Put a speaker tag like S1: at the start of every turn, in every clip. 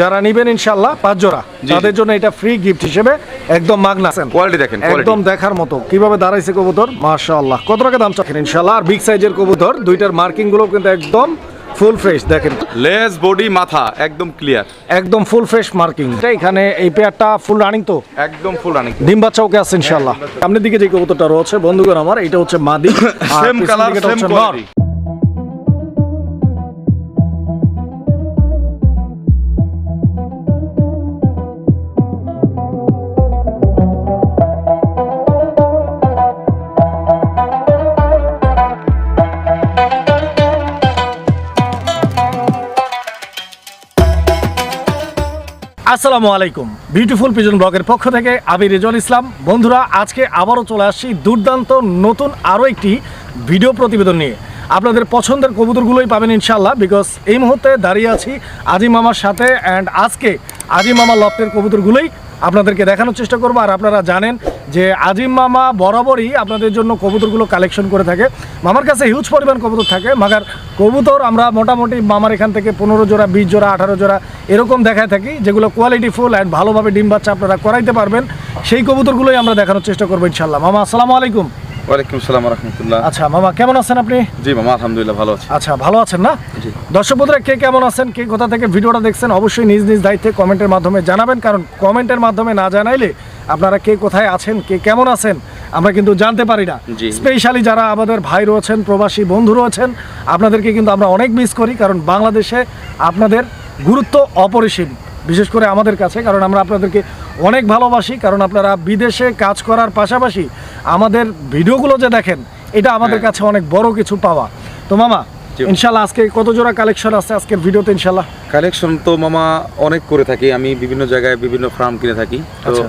S1: যারা নিবেন ইনশাল্লাহ পাঁচ জোড়া। তাদের জন্য এটা ফ্রি গিফট হিসেবে একদম মাগনা
S2: কোয়ালিটি দেখেন
S1: একদম দেখার মতো। কীভাবে দাঁড়াইছে কবুতর? মাশাআল্লাহ। কত টাকা দাম চাচ্ছেন ইনশাল্লাহ আর বিগ সাইজের কবুতর দুইটার মার্কিংগুলো কিন্তু একদম ফুল ফ্রেশ দেখেন।
S2: লেস বডি মাথা একদম ক্লিয়ার
S1: একদম ফুল ফ্রেশ মার্কিং এটা এখানে এই পেয়ারটা ফুল রানিং তো?
S2: একদম ফুল রানিং
S1: ডিম বাচ্চা ওকে আছে ইনশাল্লাহ সামনের দিকে যে কবুতরটা রয়েছে বন্ধুগণ আমার এটা হচ্ছে মাদি।
S2: সেম কালার সেম কোয়ালিটি
S1: আসসালামু আলাইকুম। বিউটিফুল পিজন ব্লগের পক্ষ থেকে আমি রেজল ইসলাম। বন্ধুরা, আজকে আবারও চলে আসছি দুর্দান্ত নতুন আরও একটি ভিডিও প্রতিবেদন নিয়ে। আপনাদের পছন্দের কবুতরগুলোই পাবেন ইনশাল্লাহ বিকজ এই মুহূর্তে দাঁড়িয়ে আছি আজিম মামার সাথে অ্যান্ড আজকে আজিম মামা লফটের কবুতরগুলোই আপনাদেরকে দেখানোর চেষ্টা করব। আর আপনারা জানেন যে আজিম মামা বরাবরই আপনাদের জন্য কবুতরগুলো কালেকশন করে থাকে। মামার কাছে হিউজ পরিমাণ কবুতর থাকে, মাগার কবুতর আমরা মোটামুটি মামার এখান থেকে পনেরো জোড়া, বিশ জোড়া, আঠারো জোড়া এরকম দেখায় থাকি, যেগুলো কোয়ালিটি ফুল অ্যান্ড ভালোভাবে ডিম বাচ্চা আপনারা করাইতে পারবেন। সেই কবুতরগুলোই আমরা দেখানোর চেষ্টা করব ইনশাল্লাহ মামা, আসসালামু আলাইকুম।
S2: ওয়ালাইকুম আসসালাম রহমতুল্লাহ।
S1: আচ্ছা মামা কেমন আছেন আপনি?
S2: জি মামা আলহামদুলিল্লাহ ভালো আছি।
S1: আচ্ছা ভালো আছেন না?
S2: জি।
S1: দর্শক বন্ধুরা কে কেমন আছেন কে কোথা থেকে ভিডিওটা দেখছেন অবশ্যই নিজ নিজ দায়িত্বে কমেন্টের মাধ্যমে জানাবেন কারণ কমেন্টের মাধ্যমে না জানাইলে আপনারা কে কোথায় আছেন কে কেমন আছেন আমরা কিন্তু জানতে পারি না। স্পেশালি যারা আমাদের ভাই রয়েছেন প্রবাসী বন্ধু রয়েছেন আপনাদেরকে কিন্তু আমরা অনেক মিস করি কারণ বাংলাদেশে আপনাদের গুরুত্ব অপরিসীম। বিশেষ করে আমাদের কাছে কারণ আমরা আপনাদেরকে অনেক ভালোবাসি কারণ আপনারা বিদেশে কাজ করার পাশাপাশি আমাদের ভিডিওগুলো যে দেখেন এটা আমাদের
S2: হ্যাঁ।
S1: কাছে অনেক বড় কিছু পাওয়া তো মামা। ইনশাল্লাহ আজকে কত জোড়া কালেকশন আছে আজকের ভিডিওতে ইনশাল্লাহ
S2: কালেকশন তো মামা অনেক করে থাকি আমি বিভিন্ন জায়গায় বিভিন্ন ফার্ম কিনে থাকি তো
S1: আচ্ছা।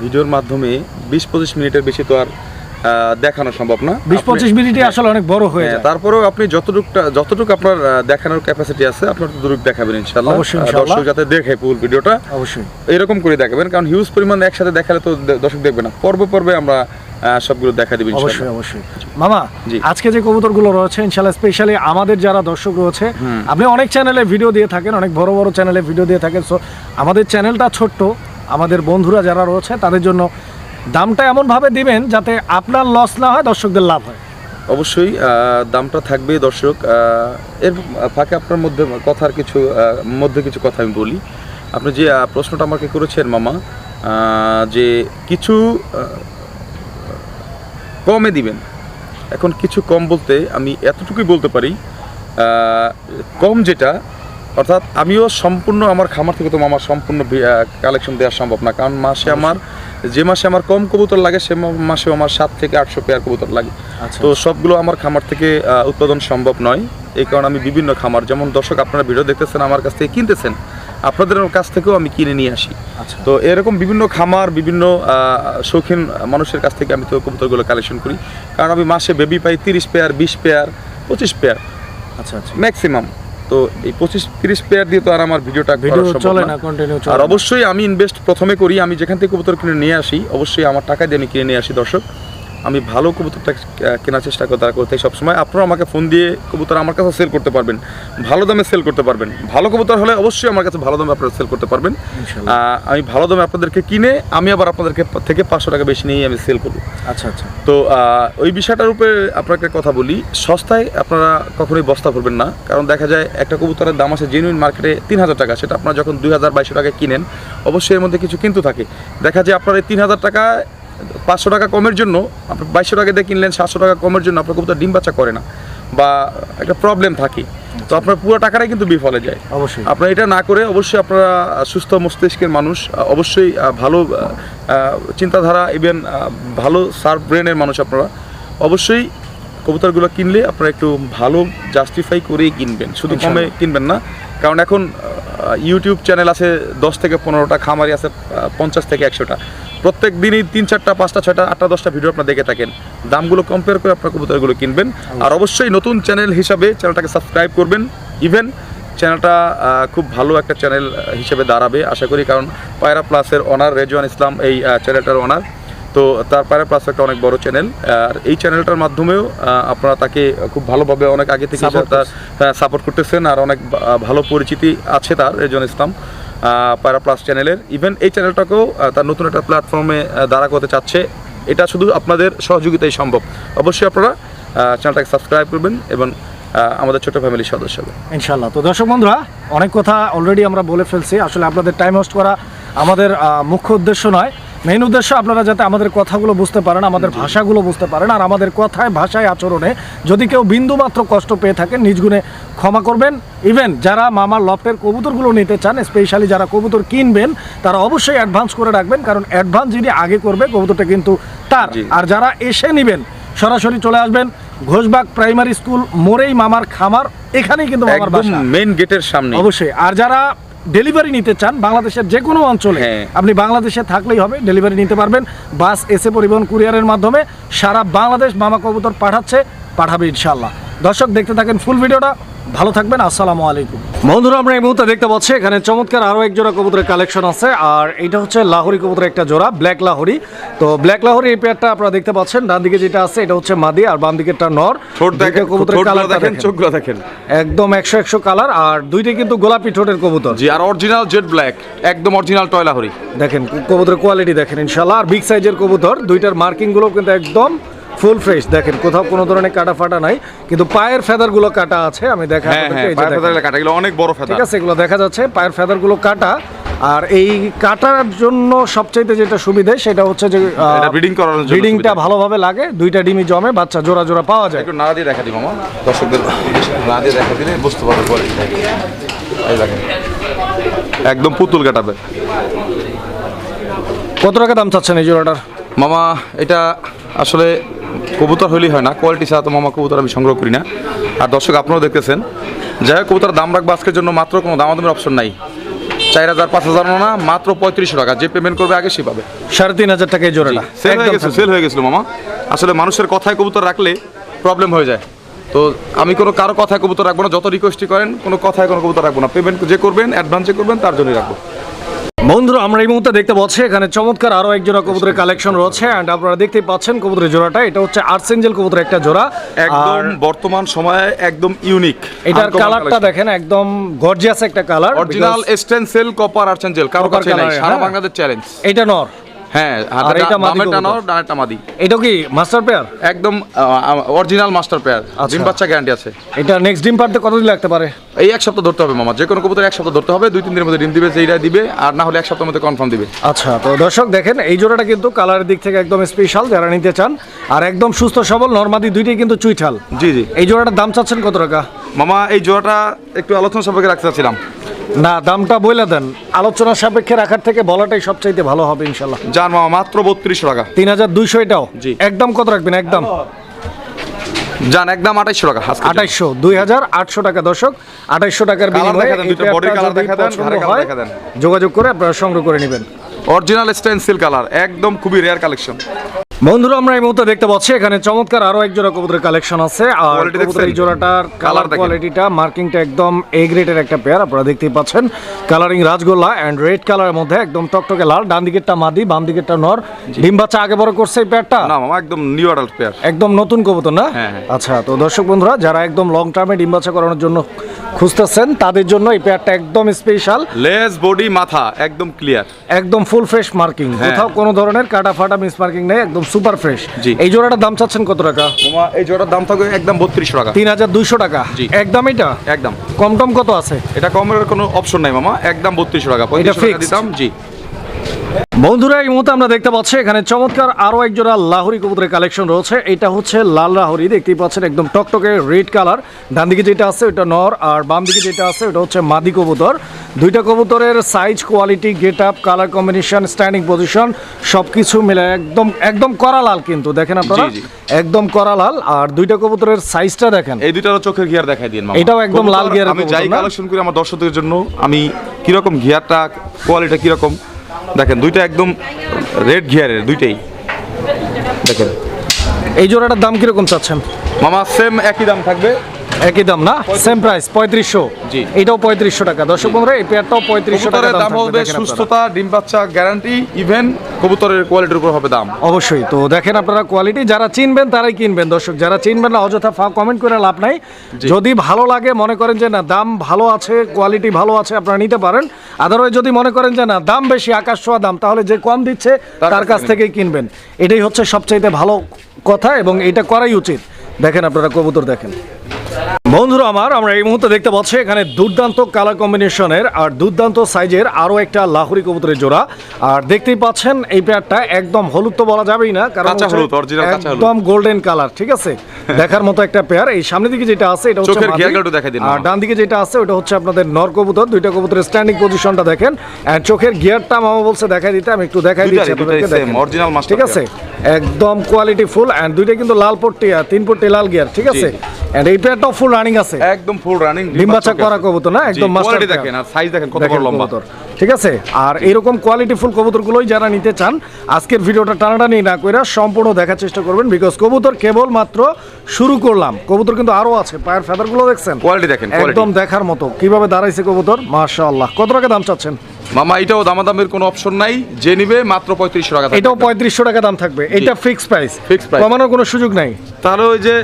S2: ভিডিওর মাধ্যমে বিশ পঁচিশ মিনিটের বেশি তো আর দেখানো সম্ভব না।
S1: বিশ পঁচিশ মিনিটে আসলে অনেক বড় হয়ে
S2: হ্যাঁ,
S1: যায়।
S2: তারপরেও আপনি যতটুকটা যতটুকু আপনার দেখানোর ক্যাপাসিটি আছে আপনার ততটুকু দেখাবেন ইনশাল্লাহ। দর্শক যাতে দেখে ফুল ভিডিওটা
S1: অবশ্যই।
S2: এরকম করে দেখাবেন কারণ হিউজ পরিমাণ একসাথে দেখালে তো দর্শক দেখবে না। পর্বে পর্বে আমরা সবগুলো দেখা দিবেন
S1: অবশ্যই অবশ্যই। মামা আজকে যে কবুতরগুলো রয়েছে স্পেশালি আমাদের যারা দর্শক রয়েছে আপনি অনেক চ্যানেলে ভিডিও দিয়ে থাকেন অনেক বড় বড় চ্যানেলে ভিডিও দিয়ে থাকেন সো আমাদের চ্যানেলটা ছোট্ট। আমাদের বন্ধুরা যারা রয়েছে তাদের জন্য দামটা এমনভাবে দিবেন যাতে আপনার লস না হয়, দর্শকদের লাভ হয়।
S2: অবশ্যই দামটা থাকবে দর্শক এর ফাঁকে আপনার মধ্যে কথার কিছু মধ্যে কিছু কথা আমি বলি। আপনি যে প্রশ্নটা আমাকে করেছেন মামা যে কিছু কমে দিবেন। এখন কিছু কম বলতে আমি এতটুকুই বলতে পারি কম যেটা অর্থাৎ আমিও সম্পূর্ণ আমার খামার থেকে তো আমার সম্পূর্ণ কালেকশন দেওয়া সম্ভব না। কারণ মাসে আমার যে মাসে আমার কম কবুতর লাগে সে মা- মাসেও আমার সাত থেকে আটশো পেয়ার কবুতর লাগে।
S1: আচ্ছা।
S2: তো সবগুলো আমার খামার থেকে উৎপাদন সম্ভব নয়। এই কারণে আমি বিভিন্ন খামার যেমন দর্শক আপনারা ভিডিও দেখতেছেন আমার কাছ থেকে কিনতেছেন। আপনাদের কাছ থেকেও আমি কিনে নিয়ে আসি।
S1: আচ্ছা।
S2: তো এরকম বিভিন্ন খামার বিভিন্ন শৌখিন মানুষের কাছ থেকে আমি তো কবুতরগুলো কালেকশন করি। কারণ আমি মাসে বেবি পাই তিরিশ পেয়ার বিশ পেয়ার পঁচিশ পেয়ার
S1: আচ্ছা আচ্ছা।
S2: ম্যাক্সিমাম তো এই পঁচিশ তিরিশ প্লেয়ার দিয়ে তো আর আমার ভিডিওটা
S1: ভিডিও চলে
S2: না।
S1: কন্টিনিউ
S2: আর অবশ্যই আমি ইনভেস্ট প্রথমে করি আমি যেখান থেকে কবুতর কিনে নিয়ে আসি অবশ্যই আমার টাকা দিয়ে আমি কিনে নিয়ে আসি দর্শক আমি ভালো কবুতরটা কেনার চেষ্টা করতে করতে সবসময় আপনারা আমাকে ফোন দিয়ে কবুতর আমার কাছে সেল করতে পারবেন। ভালো দামে সেল করতে পারবেন। ভালো কবুতর হলে অবশ্যই আমার কাছে ভালো দামে আপনারা সেল করতে পারবেন। আমি ভালো দামে আপনাদেরকে কিনে আমি আবার আপনাদেরকে থেকে পাঁচশো টাকা বেশি নিয়ে আমি সেল করব।
S1: আচ্ছা আচ্ছা।
S2: তো ওই বিষয়টার উপরে আপনাকে কথা বলি। সস্তায় আপনারা কখনোই বস্তা ভরবেন না। কারণ দেখা যায় একটা কবুতরের দাম আছে জেনুইন মার্কেটে তিন হাজার টাকা। সেটা আপনারা যখন দুই হাজার বাইশশো টাকায় কিনেন অবশ্যই এর মধ্যে কিছু কিন্তু থাকে। দেখা যায় আপনার এই তিন হাজার টাকা পাঁচশো টাকা কমের জন্য আপনার বাইশশো টাকা দিয়ে কিনলেন সাতশো টাকা কমের জন্য আপনার কবুতর ডিম বাচ্চা করে না বা একটা প্রবলেম থাকে। তো আপনার পুরো টাকাটাই কিন্তু বিফলে যায়।
S1: অবশ্যই।
S2: আপনারা এটা না করে অবশ্যই আপনারা সুস্থ মস্তিষ্কের মানুষ অবশ্যই ভালো চিন্তাধারা ইভেন ভালো সার্ভ ব্রেনের মানুষ আপনারা। অবশ্যই কবুতরগুলো কিনলে আপনারা একটু ভালো জাস্টিফাই করেই কিনবেন। শুধু কমে কিনবেন না। কারণ এখন ইউটিউব চ্যানেল আছে দশ থেকে পনেরোটা খামারি আছে পঞ্চাশ থেকে একশোটা। প্রত্যেক দিনই তিন চারটা পাঁচটা ছয়টা আটটা দশটা ভিডিও আপনারা দেখে থাকেন। দামগুলো কম্পেয়ার করে আপনার কবুতরগুলো কিনবেন। আর অবশ্যই নতুন চ্যানেল হিসাবে চ্যানেলটাকে সাবস্ক্রাইব করবেন। ইভেন চ্যানেলটা খুব ভালো একটা চ্যানেল হিসেবে দাঁড়াবে আশা করি। কারণ পায়রা প্লাসের অনার রেজওয়ান ইসলাম এই চ্যানেলটার অনার তো তার পায়রা প্লাস একটা অনেক বড় চ্যানেল আর এই চ্যানেলটার মাধ্যমেও আপনারা তাকে খুব ভালোভাবে অনেক আগে থেকে তার সাপোর্ট করতেছেন। আর অনেক ভালো পরিচিতি আছে তার রেজওয়ান ইসলাম। প্যারা প্লাস চ্যানেলের ইভেন এই চ্যানেলটাকেও তার নতুন একটা প্ল্যাটফর্মে দাঁড়া করতে চাচ্ছে। এটা শুধু আপনাদের সহযোগিতাই সম্ভব। অবশ্যই আপনারা চ্যানেলটাকে সাবস্ক্রাইব করবেন এবং আমাদের ছোট ফ্যামিলির সদস্য হবে
S1: ইনশাল্লাহ তো দর্শক বন্ধুরা, অনেক কথা অলরেডি আমরা বলে ফেলছি। আসলে আপনাদের টাইম ওয়েস্ট করা আমাদের মুখ্য উদ্দেশ্য নয়। মেইন উদ্দেশ্য আপনারা যাতে আমাদের কথাগুলো বুঝতে পারেন আমাদের ভাষাগুলো বুঝতে পারেন আর আমাদের কথায় ভাষায় আচরণে যদি কেউ বিন্দু মাত্র কষ্ট পেয়ে থাকেন নিজ গুণে ক্ষমা করবেন। ইভেন যারা মামার লফটের কবুতরগুলো নিতে চান স্পেশালি যারা কবুতর কিনবেন তারা অবশ্যই অ্যাডভান্স করে রাখবেন কারণ অ্যাডভান্স যিনি আগে করবে কবুতরটা কিন্তু তার। আর যারা এসে নেবেন সরাসরি চলে আসবেন ঘোষবাগ প্রাইমারি স্কুল মোরেই মামার খামার এখানেই কিন্তু মামার বাসা।
S2: মেইন গেটের সামনে
S1: অবশ্যই। আর যারা ডেলিভারি নিতে চান বাংলাদেশের যে কোনো অঞ্চলে
S2: হ্যাঁ।
S1: আপনি বাংলাদেশে থাকলেই হবে ডেলিভারি নিতে পারবেন। বাস এসে পরিবহন কুরিয়ারের মাধ্যমে সারা বাংলাদেশ মামা কবুতর পাঠাচ্ছে পাঠাবে ইনশাল্লাহ দর্শক দেখতে থাকেন ফুল ভিডিওটা। ভালো থাকবেন আসসালামু আলাইকুম। বন্ধুরা আমরা এই মুহূর্তে দেখতে পাচ্ছি এখানে চমৎকার আরও এক জোড়া কবুতরের কালেকশন আছে আর এটা হচ্ছে লাহোরি কবুতরের একটা জোড়া ব্ল্যাক লাহোরি। তো ব্ল্যাক লাহোরি এই পেয়ারটা আপনারা দেখতে পাচ্ছেন ডান দিকে যেটা আছে এটা হচ্ছে মাদি আর বাম দিকেরটা নর।
S2: দেখেন
S1: কবুতরের কালারটা
S2: দেখেন
S1: দেখেন।
S2: চোখগুলো দেখেন।
S1: একদম একশো একশো কালার আর দুইটা কিন্তু গোলাপি ঠোঁটের কবুতর।
S2: জি আর অরিজিনাল জেড ব্ল্যাক একদম অরিজিনাল টয়লা হরি
S1: দেখেন কবুতরের কোয়ালিটি দেখেন ইনশাল্লাহ আর বিগ সাইজের কবুতর দুইটার মার্কিংগুলো কিন্তু একদম ফুল ফ্রেশ। দেখেন কোথাও কোনো ধরনের কাটা ফাটা নাই কিন্তু পায়ের ফেদারগুলো কাটা আছে আমি দেখা
S2: হ্যাঁ হ্যাঁ কাটা এগুলো অনেক বড় ফেদার।
S1: ঠিক আছে এগুলো দেখা যাচ্ছে পায়ের ফেদারগুলো কাটা। আর এই কাটার জন্য সবচাইতে যেটা সুবিধা সেটা হচ্ছে যে
S2: ব্রিডিং করানোর জন্য
S1: ব্রিডিংটা ভালোভাবে লাগে দুইটা ডিমি জমে বাচ্চা জোড়া জোড়া পাওয়া যায়।
S2: একটু নাড়া দিয়ে দেখা দিই মামা। দর্শকদের না দিয়ে দেখা দিলে বুঝতে পারবে কোয়ালিটি এই দেখেন একদম পুতুল কাটাবে।
S1: কত টাকা দাম চাচ্ছেন এই জোড়াটার?
S2: মামা এটা আসলে কবুতর হলেই হয় না কোয়ালিটি ছাড়া তো মামা কবুতর আমি সংগ্রহ করি না। আর দর্শক আপনারাও দেখতেছেন। যাই হোক কবুতর দাম রাখব আজকের জন্য মাত্র কোনো দামাদামের অপশন নাই। চার হাজার পাঁচ হাজার না মাত্র পঁয়ত্রিশশো টাকা। যে পেমেন্ট করবে আগে সে পাবে।
S1: সাড়ে তিন হাজার টাকায় জোড়াটা।
S2: সেল হয়ে গেছে সেল হয়ে গেছিল মামা। আসলে মানুষের কথায় কবুতর রাখলে প্রবলেম হয়ে যায়। তো আমি কোনো কারও কথায় কবুতর রাখব না যত রিকোয়েস্টই করেন কোনো কথায় কোনো কবুতর রাখব না। পেমেন্ট যে করবেন অ্যাডভান্স করবেন তার জন্যই রাখব।
S1: বন্ধুরা আমরা এই মুহূর্তে দেখতে পাচ্ছি এখানে চমৎকার আরও এক জোড়া কবুতরের কালেকশন রয়েছে অ্যান্ড আপনারা দেখতেই পাচ্ছেন কবুতরের জোড়াটা। এটা হচ্ছে আর্সেঞ্জেল কবুতরের একটা জোড়া।
S2: একদম বর্তমান সময়ে একদম ইউনিক
S1: এটার কালারটা দেখেন একদম গর্জিয়াস একটা colour
S2: original stencil copper archangel
S1: কারও
S2: কাছে নাই সারা
S1: হ্যাঁ।
S2: বাংলাদেশ চ্যালেঞ্জ
S1: এটা নর।
S2: হ্যাঁ
S1: আর এটা মাদি।
S2: নর ডানেরটা মাদি।
S1: এটা কি মাস্টার পেয়ার?
S2: একদম অরিজিনাল মাস্টার পেয়ার।
S1: আচ্ছা।
S2: ডিম বাচ্চা গ্যারান্টি আছে।
S1: এটা নেক্সট ডিম পারতে কতদিন লাগতে পারে?
S2: এই এক সপ্তাহ ধরতে হবে মামা। যে কোনো কবুতর এক সপ্তাহ ধরতে হবে দুই তিন দিনের মধ্যে ডিম দিবে যেইটা দিবে আর না হলে এক সপ্তাহের মধ্যে কনফার্ম দিবে।
S1: আচ্ছা তো দর্শক দেখেন এই জোড়াটা কিন্তু কালারের দিক থেকে একদম স্পেশাল যারা নিতে চান। আর একদম সুস্থ সবল নর্মাদি দুইটাই কিন্তু চুইঠাল।
S2: জি জি।
S1: এই জোড়াটার দাম চাচ্ছেন কত টাকা?
S2: মামা এই জোড়াটা একটু আলোচনা সাপেক্ষে রাখতে চাচ্ছিলাম।
S1: না দামটা বলে দেন। আলোচনা সাপেক্ষে রাখার থেকে বলাটাই সবচাইতে ভালো হবে ইনশাল্লাহ
S2: যার মামা মাত্র বত্রিশশো টাকা।
S1: তিন হাজার দুইশো এটাও?
S2: জি।
S1: একদম কত রাখবেন? একদম।
S2: যান একদম আঠাইশশো টাকা
S1: আঠাইশশো দুই হাজার আটশো টাকা দর্শক। আঠাইশশো টাকার বিনিময়ে। যোগাযোগ করে আপনারা সংগ্রহ করে নেবেন।
S2: অরিজিনাল স্টেনসিল কালার একদম খুবই রেয়ার কালেকশন
S1: বন্ধুরা আমরা এই মুহূর্তে দেখতে পাচ্ছি এখানে চমৎকার আরও এক জোড়া কবুতরের কালেকশন আছে। আর এই? জোড়াটার কালার কোয়ালিটিটা মার্কিংটা একদম এ গ্রেডের একটা পেয়ার আপনারা দেখতেই পাচ্ছেন। কালারিং রাজগোল্লা এন্ড রেড কালারের মধ্যে একদম টকটকে লাল ডান দিকেরটা মাদি বাম দিকেরটা নর। ডিম বাচ্চা আগে বড় করছে এই পেয়ারটা
S2: না মামা একদম নিউ অ্যাডাল্ট পেয়ার
S1: একদম নতুন কবুতর না?
S2: হ্যাঁ, হ্যাঁ।
S1: আচ্ছা তো দর্শক বন্ধুরা যারা একদম লং টার্মে ডিম বাচ্চা করানোর জন্য খুঁজতেছেন তাদের জন্য এই পেয়ারটা একদম স্পেশাল
S2: লেজ বডি মাথা একদম ক্লিয়ার
S1: একদম ফুল ফ্রেশ মার্কিং। কোথাও কোনো ধরনের কাটা ফাটা মিস মার্কিং নেই একদম সুপার ফ্রেশ
S2: জি।
S1: এই জোড়াটার দাম চাচ্ছেন কত টাকা?
S2: এই জোড়ার দাম থাকবে একদম বত্রিশশো টাকা।
S1: তিন হাজার দুইশো টাকা।
S2: জি।
S1: একদম এটা?
S2: একদম।
S1: কম টম কত আছে?
S2: এটা কমের কোনো অপশন নাই মামা। একদম বত্রিশশো টাকা। দিতাম জি।
S1: বন্ধুরা এই মুহূর্তে আমরা দেখতে পাচ্ছি এখানে চমৎকার আরও এক জোড়া লাহোরি কবুতরের কালেকশন রয়েছে। এটা হচ্ছে লাল লাহোরি দেখতেই পাচ্ছেন একদম টকটকে রেড কালার। ডান দিকে যেটা আছে ওটা নর আর বাম দিকে যেটা আছে ওটা হচ্ছে মাদি কবুতর। দুইটা কবুতরের size quality get up colour combination standing position সবকিছু মিলে একদম একদম করা লাল কিন্তু দেখেন আপনারা। একদম করা লাল আর দুইটা কবুতরের সাইজটা দেখেন।
S2: এই দুইটারও চোখের গিয়ার দেখাই দিন
S1: এটাও একদম লাল গিয়ার
S2: আমি যাই? কালেকশন করি আমার দর্শকদের জন্য আমি কীরকম গিয়ারটা কোয়ালিটি কীরকম? দেখেন দুইটা একদম রেড গিয়ারের দুইটাই। দেখেন।
S1: এই জোড়াটার দাম কীরকম চাচ্ছেন?
S2: মামা সেম একই দাম থাকবে।
S1: একই দাম না? সেম প্রাইস পঁয়ত্রিশশো।
S2: জি।
S1: এটাও পঁয়ত্রিশশো টাকা। দর্শক বন্ধুরা এই পেয়ারটাও পঁয়ত্রিশশো টাকা
S2: দাম হবে সুস্থতা ডিম বাচ্চা গ্যারান্টি ইভেন কবুতরের কোয়ালিটির উপর হবে দাম।
S1: অবশ্যই। তো দেখেন আপনারা কোয়ালিটি যারা চিনবেন তারাই কিনবেন। দর্শক যারা চিনবেন না অযথা ফা কমেন্ট করে লাভ নাই। যদি ভালো লাগে মনে করেন যে না দাম ভালো আছে কোয়ালিটি ভালো আছে আপনারা নিতে পারেন। আদারওয়াইজ যদি মনে করেন যে না দাম বেশি আকাশ ছোঁয়া দাম তাহলে যে কম দিচ্ছে
S2: তার কাছ
S1: কাছ
S2: থেকে
S1: থেকেই কিনবেন। এটাই হচ্ছে সবচাইতে ভালো কথা এবং এটা করাই উচিত। দেখেন আপনারা কবুতর দেখেন। বন্ধুরা আমার আমরা এই মুহূর্তে দেখতে পাচ্ছি এখানে দুর্দান্ত কালার কম্বিনেশনের আর দুর্দান্ত সাইজের আরও একটা লাহুরি কবুতরের জোড়া। আর দেখতেই পাচ্ছেন এই পেয়ারটা একদম হলুদ তো বলা যাবেই না কারণ। একদম গোল্ডেন কালার ঠিক আছে? দেখার মতো একটা পেয়ার এই সামনের দিকে যেটা আছে এটা হচ্ছে আর ডান দিকে যেটা আছে ওটা হচ্ছে আপনাদের নর কবুতর দুইটা কবুতরের স্ট্যান্ডিং পজিশনটা দেখেন। চোখের গিয়ারটা মামা বলছে দেখাই দিতে আমি একটু দেখাই দিচ্ছি ঠিক আছে? একদম কোয়ালিটি ফুল এন্ড দুইটা কিন্তু লাল পট্টি আর তিন পট্টি লাল গিয়ার ঠিক আছে? এন্ড এই পেয়ারটাও ফুল রানিং আছে।
S2: একদম ফুল রানিং
S1: ডিম বাচ্চা করা কবুতর না? একদম মাস্টার
S2: কোয়ালিটি দেখেন আর সাইজ দেখেন কত বড় লম্বা।
S1: ঠিক আছে? আর এইরকম কোয়ালিটি ফুল কবুতরগুলোই যারা নিতে চান আজকের ভিডিওটা টানাটানি না কইরা সম্পূর্ণ দেখার চেষ্টা করবেন বিকজ কবুতর কেবল মাত্র শুরু করলাম। কবুতর কিন্তু আরও আছে পায়ের ফেদারগুলো দেখছেন?
S2: কোয়ালিটি দেখেন
S1: একদম দেখার মতো। কীভাবে দাঁড়াইছে কবুতর? মাশাআল্লাহ। কত টাকা দাম চাচ্ছেন?
S2: মামা এটাও দামাদামের কোনো অপশন নাই। যে নিবে মাত্র পঁয়ত্রিশশো টাকা
S1: এটাও পঁয়ত্রিশশো টাকা দাম থাকবে। এটা ফিক্স প্রাইস
S2: Fixed price।
S1: কমানোর কোনো সুযোগ নাই।
S2: তাহলে ওই যে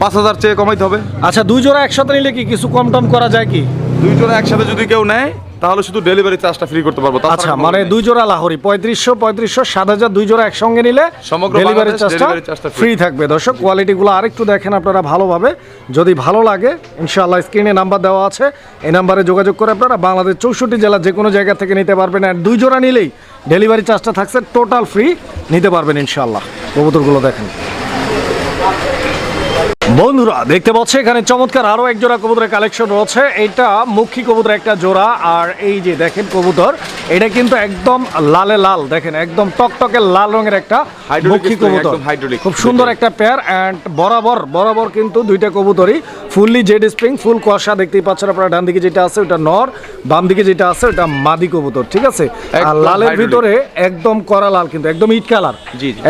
S2: পাঁচ হাজার চেয়ে কমাইতে হবে।
S1: আচ্ছা দুই জোড়া একসাথে নিলে কি কিছু কম টম করা যায় কি?
S2: দুই জোড়া একসাথে যদি কেউ নেয় তাহলে শুধু ডেলিভারি চার্জটা ফ্রি করতে পারব।
S1: আচ্ছা মানে দুই জোড়া লাহোরি পঁয়ত্রিশশো পঁয়ত্রিশশো সাত হাজার দুই জোড়া একসঙ্গে নিলে
S2: সমগ্র
S1: ডেলিভারি চার্জটা। ফ্রি থাকবে। দর্শক কোয়ালিটিগুলো আরেকটু দেখেন আপনারা ভালোভাবে। যদি ভালো লাগে ইনশাআল্লাহ স্ক্রিনে নাম্বার দেওয়া আছে। এই নাম্বারে যোগাযোগ করে আপনারা বাংলাদেশ চৌষট্টি জেলা যে কোনো জায়গা থেকে নিতে পারবেন। আর দুই জোড়া নিলেই ডেলিভারি চার্জটা থাকছে টোটাল ফ্রি নিতে পারবেন ইনশাআল্লাহ। কবুতরগুলো দেখেন। বন্ধুরা দেখতে পাচ্ছি এখানে চমৎকার আরও এক জোড়া কবুতরের কালেকশন রয়েছে। এটা মুখী কবুতর একটা জোড়া আর এই যে দেখেন কবুতর এটা কিন্তু একদম লালে লাল দেখেন একদম টকটকে লাল রঙের একটা মুখী কবুতর। খুব সুন্দর একটা পেয়ার অ্যান্ড বরাবর বরাবর কিন্তু দুইটা কবুতরই ফুললি জেড স্প্রিং ফুল কষা দেখতেই পাচ্ছেন আপনারা ডান দিকে যেটা আছে ওটা নর বাম দিকে যেটা আছে ওটা মাদি কবুতর ঠিক আছে? আর লালের ভিতরে একদম করা লাল কিন্তু একদম ইট কালার।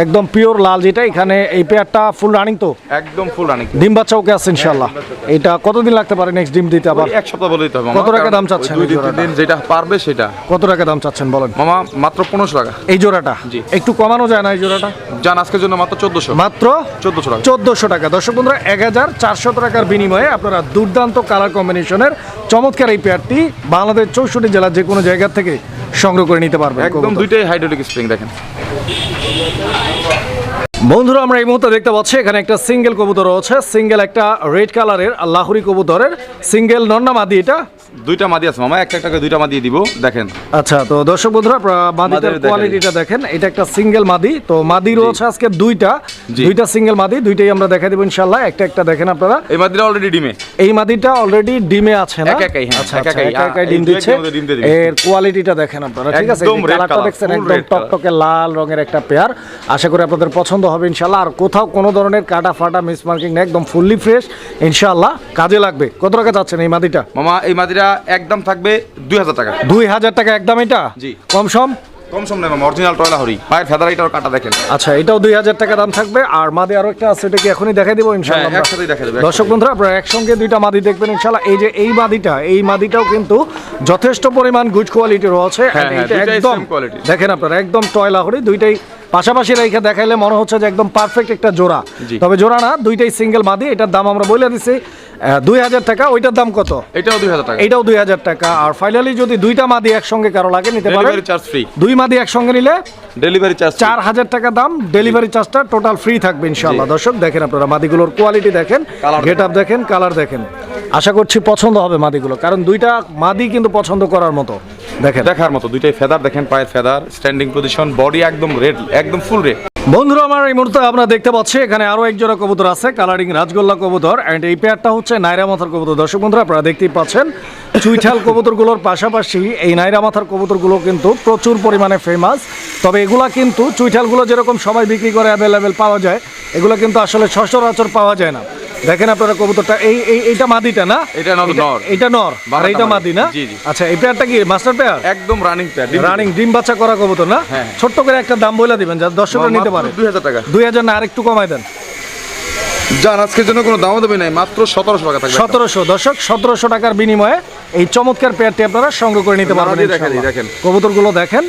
S1: একদম পিওর লাল যেটা এখানে এই পেয়ারটা ফুল রানিং তো?
S2: একদম ফুল রানিং
S1: ডিম বাচ্চা ওকে আছে ইনশাল্লাহ এটা কতদিন লাগতে পারে নেক্সট ডিম দিতে আবার?
S2: এক সপ্তাহ বলে দিতে হবে।
S1: কত টাকা দাম চাচ্ছেন
S2: দুই তিন দিন যেটা পারবে সেটা।
S1: কত টাকা দাম চাচ্ছেন বলেন?
S2: মামা মাত্র পনেরোশো টাকা।
S1: এই জোড়াটা?
S2: জি।
S1: একটু কমানো যায় না এই জোড়াটা?
S2: যান আজকের জন্য মাত্র চোদ্দশো।
S1: মাত্র
S2: চোদ্দশো টাকা।
S1: চোদ্দশো টাকা। দর্শক বন্ধুরা এক হাজার চারশো টাকার বিনিময়ে আপনারা দুর্দান্ত কালার কম্বিনেশনের চমৎকার এই পেয়ারটি বাংলাদেশ চৌষট্টি জেলার যে কোনো জায়গা থেকে সংগ্রহ করে নিতে পারবেন
S2: একদম দুইটাই হাইড্রোলিক স্প্রিং দেখেন।
S1: বন্ধুরা আমরা এই মুহূর্তে দেখতে পাচ্ছি এখানে একটা সিঙ্গেল কবুতর রয়েছে। সিঙ্গেল একটা রেড কালারের লাহুরি কবুতরের। সিঙ্গেল নন্না মাদি এটা?
S2: দুইটা মাদি আছে মামা একটা একটা করে দুইটা মাদি দিব দেখেন।
S1: আচ্ছা তো দর্শক বন্ধুরা মাদিটার কোয়ালিটিটা দেখেন। এটা একটা সিঙ্গেল মাদি তো মাদি রয়েছে আজকে দুইটা। দুইটা সিঙ্গেল মাদি দুইটাই আমরা দেখাই দেবো ইনশাল্লাহ একটা একটা দেখেন আপনারা।
S2: এই মাদিটা অলরেডি ডিমে।
S1: এই মাদিটা অলরেডি ডিমে আছে না?
S2: একা একাই, হ্যাঁ,
S1: আচ্ছা
S2: একা
S1: আচ্ছা,
S2: একাই।
S1: একা একাই ডিম দিচ্ছে। এর কোয়ালিটিটা দেখেন আপনারা ঠিক আছে? কালারটা দেখছেন একদম। টকটকে লাল রঙের একটা পেয়ার আশা করি আপনাদের পছন্দ হবে ইনশাল্লাহ আর কোথাও কোনো ধরনের কাটা ফাটা মিস মার্কিং না একদম ফুললি ফ্রেশ ইনশাল্লাহ কাজে লাগবে। কত টাকা যাচ্ছেন এই মাদিটা?
S2: মামা এই মাদিটা একদম থাকবে দুই হাজার টাকা।
S1: দুই হাজার টাকা একদম এটা?
S2: জি।
S1: কম সম?
S2: কম সম নেই অরিজিনাল টয়লা হরি। পায়ের ফেদার এটার কাটা দেখেন।
S1: আচ্ছা এটাও দুই হাজার টাকা দাম থাকবে। আর মাদি আরও একটা আছে এটা কি এখনই দেখাই দেবো ইনশাল্লাহ
S2: হ্যাঁ, একসাথেই দেখা যাবে,
S1: দর্শক বন্ধুরা আপনারা একসঙ্গে দুইটা মাদি দেখবেন ইনশাল্লাহ এই যে এই মাদিটা এই মাদিটাও কিন্তু যথেষ্ট পরিমাণ গুড কোয়ালিটি রয়েছে।
S2: হ্যাঁ, হ্যাঁ,
S1: একদম দেখেন আপনারা একদম টয়লা হরি দুইটাই পাশাপাশি রেখে দেখাইলে মনে হচ্ছে যে একদম পারফেক্ট একটা জোড়া। তবে জোড়া না দুইটাই সিঙ্গেল মাদি এটার দাম আমরা বলে দিছি দুই হাজার টাকা ওইটার দাম কত?
S2: এটাও দুই হাজার টাকা।
S1: এটাও দুই হাজার টাকা। আর ফাইনালি যদি দুইটা মাদি একসঙ্গে কারও লাগে নিতে
S2: ফ্রি
S1: দুই মাদি একসঙ্গে নিলে
S2: ডেলিভারি চার্জ
S1: চার হাজার টাকা দাম ডেলিভারি চার্জটা টোটাল ফ্রি থাকবে ইনশাআল্লাহ। দর্শক দেখেন আপনারা মাদিগুলোর কোয়ালিটি দেখেন গেট আপ দেখেন। কালার দেখেন। আশা করছি পছন্দ হবে মাদিগুলো কারণ দুইটা মাদি কিন্তু পছন্দ করার মতো। দেখেন।
S2: দেখার মতো দুইটাই ফেদার দেখেন পায়ের ফেদার স্ট্যান্ডিং পজিশন বডি একদম রেড একদম ফুল রেড
S1: বন্ধুরা আমার এই মুহূর্তে আমরা দেখতে পাচ্ছি এখানে আরও এক জোড়া কবুতর আছে কালারিং রাজগোল্লা কবুতর এন্ড এই পেয়ারটা হচ্ছে নাইরা মাথার কবুতর। দর্শক বন্ধুরা আপনারা দেখতেই পাচ্ছেন চুইঠাল কবুতরগুলোর পাশাপাশি এই নাইরা মাথার কবুতরগুলো কিন্তু প্রচুর পরিমাণে ফেমাস তবে এগুলা কিন্তু চুইঠালগুলো যেরকম সবাই বিক্রি করে অ্যাভেলেবেল পাওয়া যায় এগুলো কিন্তু আসলে সচরাচর পাওয়া যায় না। দেখেন আপনারা কবুতরটা এই এই এইটা মাদিটা না
S2: এটা নর-
S1: এটা-
S2: নর।
S1: এটা নর আর এইটা মাদি। না
S2: জি, জি।
S1: আচ্ছা এই পেয়ারটা কি মাস্টার পেয়ার
S2: একদম রানিং প্যাড
S1: রানিং ডিম বাচ্চা করা কবুতর না
S2: হ্যাঁ।
S1: ছোট্ট করে একটা দাম বলে দিবেন যাতে দর্শকরা নিতে পারে
S2: দুই হাজার টাকা
S1: দুই হাজার না আরেকটু কমাই দেন
S2: যান আজকের জন্য কোনো দামও দেবে নাই মাত্র সতেরোশো টাকা থাকবে
S1: সতেরোশো দর্শক সতেরোশো টাকার বিনিময়ে এই চমৎকার পেয়ারটি আপনারা সংগ্রহ করে নিতে পারবেন।
S2: দেখেন।
S1: কবুতরগুলো দেখেন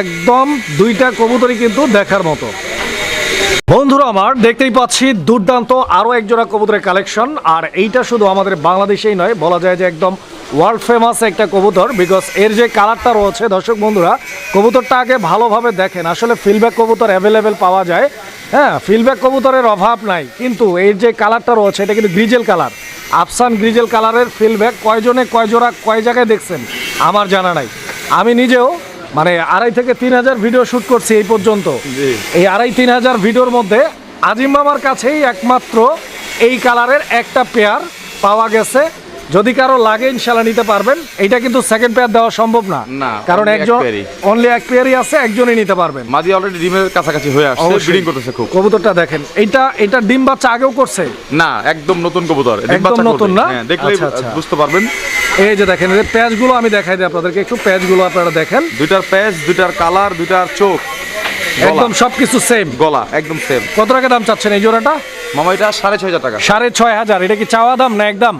S1: একদম দুইটা কবুতরই কিন্তু দেখার মতো বন্ধুরা আমার দেখতেই পাচ্ছি দুর্দান্ত আরও একজোড়া কবুতরের কালেকশন, আর এইটা শুধু আমাদের বাংলাদেশেই নয়, বলা যায় যে একদম ওয়ার্ল্ড ফেমাস একটা কবুতর বিকজ এর যে কালারটা রয়েছে, দর্শক বন্ধুরা, কবুতরটা আগে ভালোভাবে দেখেন। আসলে ফিলব্যাক কবুতর অ্যাভেলেবেল পাওয়া যায়। হ্যাঁ ফিলব্যাক কবুতরের অভাব নাই, কিন্তু এর যে কালারটা রয়েছে, এটা কিন্তু গ্রিজেল কালার আফসান গ্রিজেল কালারের ফিলব্যাক কয়জনে কয় জোড়া, কয় জায়গায় দেখছেন, আমার জানা নাই। আমি নিজেও মানে আড়াই থেকে তিন হাজার ভিডিও শুট করছি এই পর্যন্ত। এই আড়াই তিন হাজার ভিডিওর মধ্যে আজিম মামার কাছেই একমাত্র এই কালারের একটা পেয়ার পাওয়া গেছে যদি কারও লাগে ইনশাল্লাহ নিতে পারবেন। এটা কিন্তু সেকেন্ড পেয়ার দেওয়া সম্ভব না। কারণ
S2: এক
S1: একজন অনলি এক পেয়ারই আছে একজনই নিতে পারবেন।
S2: মাদি অলরেডি ডিমের কাছাকাছি হয়ে আসছে ব্রিডিং করতেছে খুব।
S1: কবুতরটা দেখেন এটা এটা ডিম বাচ্চা আগেও করছে?
S2: না একদম নতুন কবুতর ডিম বাচ্চা
S1: নতুন না?
S2: হ্যাঁ দেখলেই
S1: আচ্ছা, আচ্ছা।
S2: বুঝতে পারবেন।
S1: এই যে দেখেন এর প্যাচগুলো আমি দেখাই দিই আপনাদেরকে একটু প্যাচগুলো আপনারা দেখেন।
S2: দুইটার প্যাচ দুইটার কালার দুইটার চোখ
S1: একদম সবকিছু সেম
S2: গলা একদম সেম
S1: কত টাকা দাম চাচ্ছেন এই জোড়াটা?
S2: মামা এটা সাড়ে ছয় হাজার টাকা।
S1: সাড়ে ছয় হাজার এটা কি চাওয়া দাম না একদম?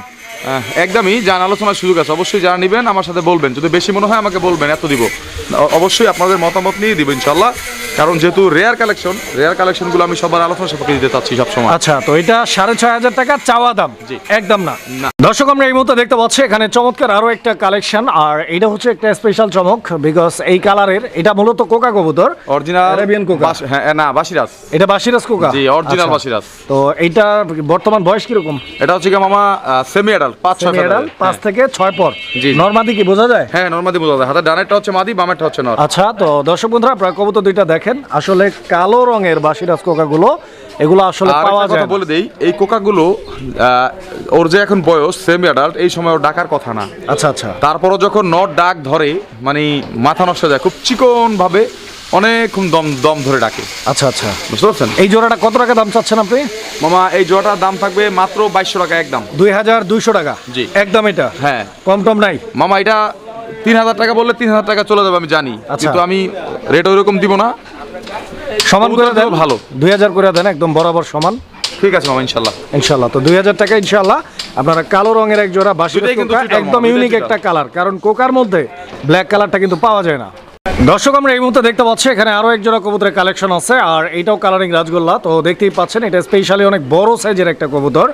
S2: একদমই যান আলোচনার সুযোগ আছে, অবশ্যই যারা নেবেন আমার সাথে বলবেন। যদি বেশি মনে হয় আমাকে বলবেন, এত দিব। অবশ্যই আপনাদের মতামত নিয়ে দিব ইনশাল্লাহ কারণ যেহেতু রেয়ার কালেকশন রেয়ার কালেকশনগুলো আমি সবার আলোচনা সাপেক্ষে দিতে চাচ্ছি সবসময়।
S1: আচ্ছা তো এটা সাড়ে ছয় হাজার টাকা চাওয়া দাম?
S2: জি।
S1: একদম না।
S2: না।
S1: দর্শক আমরা এই মুহূর্তে দেখতে পাচ্ছি এখানে চমৎকার আরও একটা কালেকশন আর এটা হচ্ছে একটা স্পেশাল চমক বিকজ এই কালারের এটা মূলত কোকা কবুতর।
S2: অরিজিনাল
S1: কোকা।
S2: হ্যাঁ না বাসিরাজ।
S1: এটা বাসিরাজ কোকা?
S2: জি, original
S1: আচ্ছা।
S2: বাসিরাজ।
S1: তো এইটা বর্তমান বয়স কীরকম?
S2: এটা হচ্ছে কি মামা সেমি অ্যাডাল্ট পাঁচ ছয়
S1: Semi পাঁচ থেকে ছয় পর।
S2: জি।
S1: নর্মাদি কি বোঝা যায়?
S2: হ্যাঁ নর্মাদি বোঝা যায়। হাতের ডানেরটা হচ্ছে মাদি বামেরটা হচ্ছে নর।
S1: আচ্ছা তো দর্শক বন্ধুরা আপনারা কবুতর দুইটা দেখেন। আসলে কালো রঙের বাসিরাজ কোকাগুলো এগুলো আসলে পাওয়া যায়
S2: বলে দেই এই কোকাগুলো ওর যে এখন বয়স সেমি অ্যাডাল্ট এই সময় ওর ডাকার কথা না।
S1: আচ্ছা আচ্ছা।
S2: তারপরও যখন নট ডাক ধরে মানে মাথা নষ্ট যায় খুব চিকন ভাবে অনেকক্ষণ দম দম ধরে ডাকে।
S1: আচ্ছা আচ্ছা।
S2: বুঝতে পারছেন?
S1: এই জোড়াটা কত টাকা দাম চাচ্ছেন আপনি?
S2: মামা এই জোড়াটার দাম থাকবে মাত্র বাইশশো টাকা একদম।
S1: দুই হাজার দুইশো টাকা?
S2: জি।
S1: একদম এটা?
S2: হ্যাঁ।
S1: কম টম নাই?
S2: মামা এটা তিন হাজার টাকা বললে তিন হাজার টাকা চলে যাবে আমি জানি।
S1: আচ্ছা।
S2: কিন্তু আমি রেট ওইরকম দিব না।
S1: সমান করে দেন।
S2: ভালো।
S1: দুই হাজার করে দেন একদম বরাবর সমান।
S2: ঠিক আছে মামা ইনশাল্লাহ।
S1: ইনশাল্লাহ তো দুই হাজার টাকা ইনশাল্লাহ। আপনারা কালো রঙের এক জোড়া বাসি একদম ইউনিক একটা কালার কারণ কোকার মধ্যে ব্ল্যাক কালারটা কিন্তু পাওয়া যায় না। দর্শক আমরা এই মুহূর্তে দেখতে পাচ্ছি এখানে আরও এক জোড়া কবুতরের কালেকশন আছে আর এটাও কালারিং রাজগোল্লা। তো দেখতেই পাচ্ছেন এটা স্পেশালি অনেক বড় সাইজের একটা কবুতর।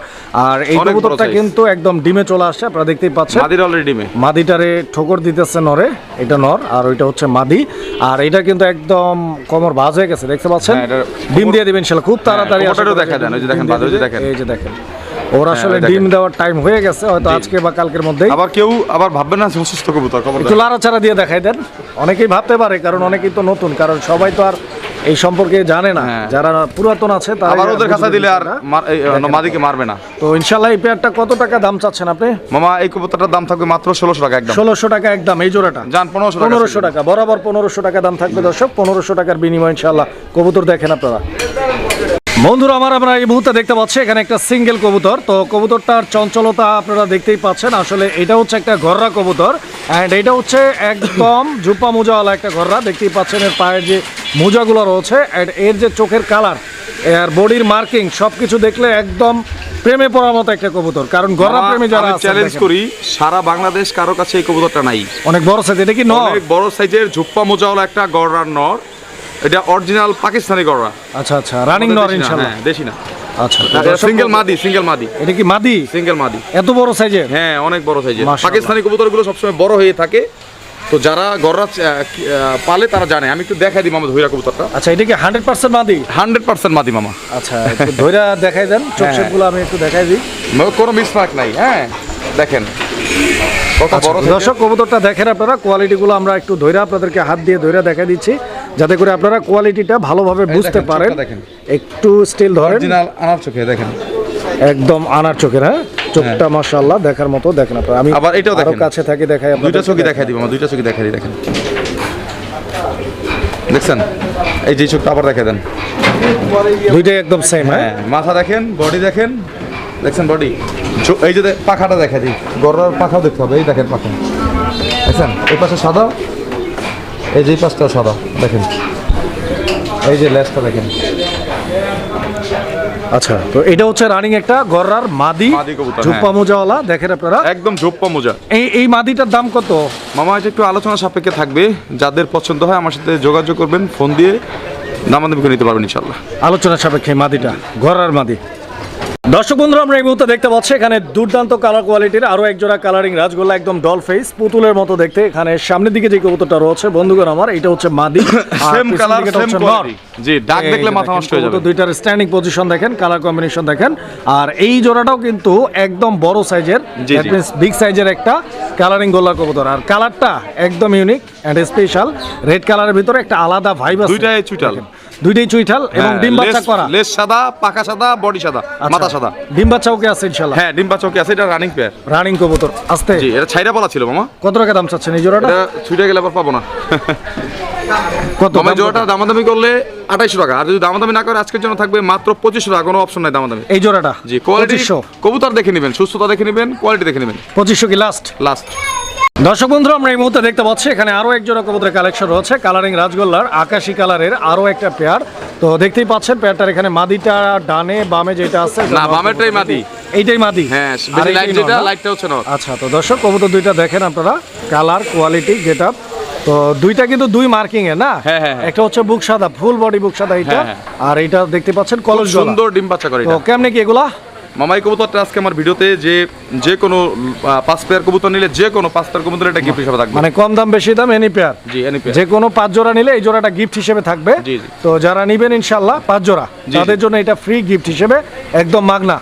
S1: আর এই কবুতরটা কিন্তু একদম ডিমে চলে আসছে আপনারা দেখতেই পাচ্ছেন।
S2: মাদির অলরেডি ডিমে।
S1: মাদিটারে ঠোকর দিতেছে নরে এটা নর আর ওইটা হচ্ছে মাদি। আর এটা কিন্তু একদম কোমর ভাজ হয়ে গেছে দেখতে পাচ্ছেন?
S2: হ্যাঁ,
S1: ডিম দিয়ে দিবেন ইনশাআল্লাহ খুব তাড়াতাড়ি
S2: দেখা দেন, ওই যে। দেখেন।
S1: এই যে দেখেন। ওর আসলে ডিম দেওয়ার টাইম হয়ে গেছে হয়তো আজকে বা কালকের মধ্যেই।
S2: আবার কেউ আবার ভাববে না অসুস্থ কবুতর খবর
S1: একটু লাড়াচাড়া দিয়ে দেখাই দেন। অনেকেই ভাবতে পারে কারণ অনেকেই তো নতুন কারণ সবাই তো আর এই সম্পর্কে জানে না।
S2: হ্যাঁ।
S1: যারা পুরাতন আছে তারা
S2: আবার ওদের কাছে দিলে আর মাদিকে মারবে না।
S1: তো ইনশাল্লাহ এই পেয়ারটা কত টাকা দাম চাচ্ছেন আপনি?
S2: মামা এই কবুতরটার দাম থাকবে মাত্র ষোলোশো টাকা একদম।
S1: ষোলোশো টাকা একদম এই জোড়াটা।
S2: পনেরোশো টাকা
S1: পনেরোশো টাকা বরাবর পনেরোশো টাকা দাম থাকবে দর্শক পনেরোশো টাকার বিনিময় ইনশাল্লাহ কবুতর দেখেন আপনারা। বন্ধুরা আমার আমরা এই মুহূর্তে দেখতে পাচ্ছি এখানে একটা সিঙ্গেল কবুতর। তো কবুতরটার চঞ্চলতা আপনারা দেখতেই পাচ্ছেন। আসলে এটা হচ্ছে একটা ঘররা কবুতর। অ্যান্ড এটা হচ্ছে একদম ঝুপা মোজাওয়ালা একটা ঘররা। দেখতেই পাচ্ছেন এর পায়ের যে মোজাগুলো রয়েছে অ্যান্ড এর যে চোখের কালারের বডির মার্কিং সবকিছু দেখলে একদম প্রেমে পড়ার মতো একটা কবুতর। কারণ ঘররা প্রেমী যারা
S2: চ্যালেঞ্জ করি সারা বাংলাদেশ কারও কাছে এই কবুতরটা নাই।
S1: অনেক বড় সাইজ এটা কি নয়
S2: অনেক বড় সাইজের ঝুপ্পা মোজাওয়ালা একটা গড়ার নর। এটা অরিজিনাল পাকিস্তানি গড়া
S1: আচ্ছা আচ্ছা রানিং নর ইনশাল্লাহ।
S2: হ্যাঁ দেশি না।
S1: আচ্ছা
S2: সিঙ্গেল মাদি সিঙ্গেল মাদি।
S1: এটা কি মাদি?
S2: সিঙ্গেল মাদি।
S1: এত বড় সাইজের
S2: হ্যাঁ অনেক বড় সাইজের
S1: মাশাআল্লাহ।
S2: পাকিস্তানি কবুতরগুলো সবসময় বড় হয়ে থাকে। তো যারা আহ, পালে তারা জানে। আমি একটু দেখাই দিই মামা ধৈরা কবুতরটা।
S1: আচ্ছা এটা কি হান্ড্রেড পার্সেন্ট মাদি?
S2: হান্ড্রেড পার্সেন্ট মাদি মামা।
S1: আচ্ছা একটু ধৈরা দেখাই দেন।
S2: হ্যাঁ।
S1: শেপগুলো আমি একটু দেখাই দিই।
S2: কোনো মিসমার্ক নাই হ্যাঁ? দেখেন।
S1: আচ্ছা,
S2: বড়
S1: দর্শক কবুতরটা দেখেন আপনারা। কোয়ালিটিগুলো আমরা একটু ধৈরা আপনাদেরকে হাত দিয়ে ধৈরা দেখা দিচ্ছি। যাতে করে আপনারা কোয়ালিটিটা ভালোভাবে বুঝতে পারেন।
S2: দেখেন।
S1: একটু স্টিল ধরেন।
S2: আনার চোখে দেখেন।
S1: একদম আনার চোখের হ্যাঁ? চোখটা মাশাআল্লাহ দেখার মতো দেখেন আপনারা। আমি
S2: আবার এটাও দেখেন।
S1: কাছে থাকি দেখাই
S2: দুইটা চোখই দেখাই দিব আমার দুইটা চোখই দেখাই দেখেন। দেখছেন? এই যে চোখটা আবার দেখাই দেন।
S1: দুইটাই একদম সেম হ্যাঁ?
S2: হ্যাঁ মাথা দেখেন বডি দেখেন। দেখছেন বডি এই যে পাখাটা দেখা দিই। গরুর পাখাও দেখতে হবে এই দেখেন পাখা। দেখছেন? এই পাশে সাদা এই যে পাঁচটা সাদা দেখেন। এই যে লেজটা দেখেন।
S1: আচ্ছা তো এটা হচ্ছে রানিং একটা গররার মাদি
S2: কবুতর,
S1: ঝুপ্পা
S2: হ্যাঁ।
S1: মোজাওয়ালা দেখেন আপনারা।
S2: একদম ঝোপ্পা মোজা।
S1: এই এই মাদিটার দাম কত?
S2: মামা এটা একটু আলোচনা সাপেক্ষে থাকবে। যাদের পছন্দ হয় আমার সাথে যোগাযোগ করবেন ফোন দিয়ে দামাদামি করে নিতে পারবেন ইনশাল্লাহ
S1: আলোচনা সাপেক্ষে মাদিটা গররার মাদি। দর্শক বন্ধুরা আমরা এই মুহূর্তে দেখতে পাচ্ছি এখানে দুর্দান্ত কালার কোয়ালিটির আরও এক জোড়া কালারিং রাজগোল্লা একদম ডল ফেস পুতুলের মতো দেখতে। এখানে সামনের দিকে যে কবুতরটা রয়েছে বন্ধুগণ আমার এটা হচ্ছে মাদি
S2: সেম কালার সেম কোয়ালিটি জি ডাক দেখলে মাথা নষ্ট হয়ে যাবে।
S1: দুইটার স্ট্যান্ডিং পজিশন দেখেন কালার কম্বিনেশন দেখেন আর এই জোড়াটাও কিন্তু একদম বড় সাইজের। বিগ সাইজের একটা কালারিং গোল্লা কবুতর। আর কালারটা একদম ইউনিক এন্ড স্পেশাল রেড কালারের ভিতরে একটা আলাদা ভাইব আছে।
S2: দুইটাই চুইটাল
S1: দুইটাই চুইঠাল এবং
S2: হ্যাঁ,
S1: ডিম বাচ্চা করা।
S2: লেজ সাদা পাকা সাদা বডি সাদা
S1: আচ্ছা।
S2: মাথা সাদা।
S1: ডিম বাচ্চা ওকে আছে ইনশাল্লাহ
S2: হ্যাঁ চৌকি আছে এটা রানিং পেয়ার
S1: রানিং কবুতর আস্তে।
S2: জি এটা ছাইরা বলা ছিল মামা।
S1: কত টাকা দাম চাচ্ছেন এই জোড়াটা?
S2: এটা ছুটে গেলে আবার পাবো না।
S1: কত দাম
S2: জোড়াটা দামাদামি করলে আঠাইশো টাকা। আর যদি দামাদামি না করে আজকের জন্য থাকবে মাত্র পঁচিশশো টাকা কোনো অপশন নাই দামাদামি।
S1: এই জোড়াটা
S2: জি কোয়ালিটি কবুতর দেখে নেবেন সুস্থতা দেখে নেবেন কোয়ালিটি দেখে নেবেন।
S1: পঁচিশশো কি লাস্ট
S2: লাস্ট
S1: দর্শক বন্ধু আমরা এই মুহূর্তে দেখতে পাচ্ছি এখানে আরও এক জোড়া কবুতরের কালেকশন রয়েছে। কালারিং রাজগোল্লার আকাশি কালারের আরও একটা পেয়ার তো দেখতেই পাচ্ছেন পেয়ারটার এখানে মাদিটা ডানে বামে যেটা আছে
S2: না, বামেরটাই মাদি।
S1: এইটাই মাদি?
S2: হ্যাঁ
S1: আর
S2: বেশি
S1: এইটাই
S2: লাইট যেটা লাইটটা হচ্ছে না
S1: আচ্ছা তো দর্শক কবুতর দুইটা দেখেন আপনারা। কালার কোয়ালিটি গেট তো দুইটা কিন্তু দুই মার্কিং এ না?
S2: হ্যাঁ, হ্যাঁ।
S1: একটা হচ্ছে বুক সাদা ফুল বডি বুক সাদা এটা। আর এটা দেখতে পাচ্ছেন কলস
S2: সুন্দর ডিম বাচ্চা করে
S1: তো কেমনে কি এগুলা?
S2: মামাই কবুতরটা আজকে আমার ভিডিওতে যে যে কোনো পাঁচ পেয়ার কবুতর নিলে যে কোনো পাঁচ পেয়ার কবুতর এটা গিফট হিসেবে থাকবে।
S1: মানে কম দাম বেশি দাম এনি পেয়ার
S2: জি এনি পেয়ার
S1: যে কোনো পাঁচ জোড়া নিলে এই জোড়াটা গিফট হিসেবে থাকবে। তো যারা নেবেন ইনশাল্লাহ পাঁচ জোড়া। তাদের জন্য এটা ফ্রি গিফট হিসেবে একদম মাগনা।